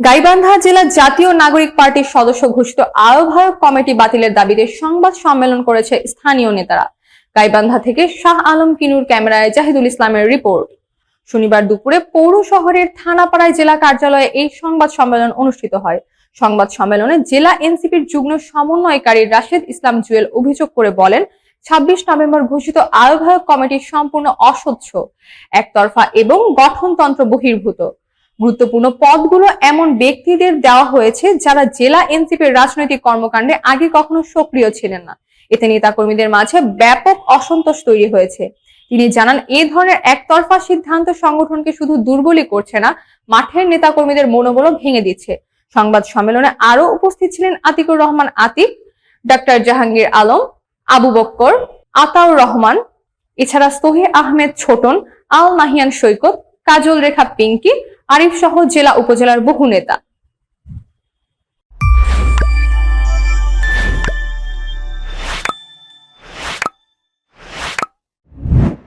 গাইবান্ধা জেলা জাতীয় নাগরিক পার্টির সদস্য ঘোষিত আহ্বায়ক কমিটি বাতিলের দাবিতে সংবাদ সম্মেলন করেছে স্থানীয় নেতারা। গাইবান্ধা থেকে শাহ আলম কিনুর ক্যামেরায় জাহিদুল ইসলামের রিপোর্ট। শনিবার দুপুরে পৌর শহরের থানাপাড়ায় জেলা কার্যালয়ে এই সংবাদ সম্মেলন অনুষ্ঠিত হয়। সংবাদ সম্মেলনে জেলা এনসিপির যুগ্ম সমন্বয়কারী রাশেদ ইসলাম জুয়েল অভিযোগ করে বলেন, ছাব্বিশ নভেম্বর ঘোষিত আহ্বায়ক কমিটি সম্পূর্ণ অস্বচ্ছ, একতরফা এবং গঠনতন্ত্র বহির্ভূত। গুরুত্বপূর্ণ পদগুলো এমন ব্যক্তিদের দেওয়া হয়েছে যারা জেলা এনসিপির রাজনৈতিক কর্মকাণ্ডে আগে কখনো সক্রিয় ছিলেন না। এতে নেতাকর্মীদের মাঝে ব্যাপক অসন্তোষ তৈরি হয়েছে। তিনি জানান এই ধরনের একতরফা সিদ্ধান্ত সংগঠনকে শুধু দুর্বলই করছে না, মাঠের নেতাকর্মীদের মনোবল ভেঙে দিচ্ছে। সংবাদ সম্মেলনে আরও উপস্থিত ছিলেন আতিকুর রহমান আতিক ডক্টর জাহাঙ্গীর আলম, আবু বক্কর, আতাউর রহমান, এছাড়া সোহে আহমেদ ছোটন, আল মাহিয়ান সৈকত, কাজল রেখা পিঙ্কি আরিফ সহ জেলা উপজেলার বহু নেতা।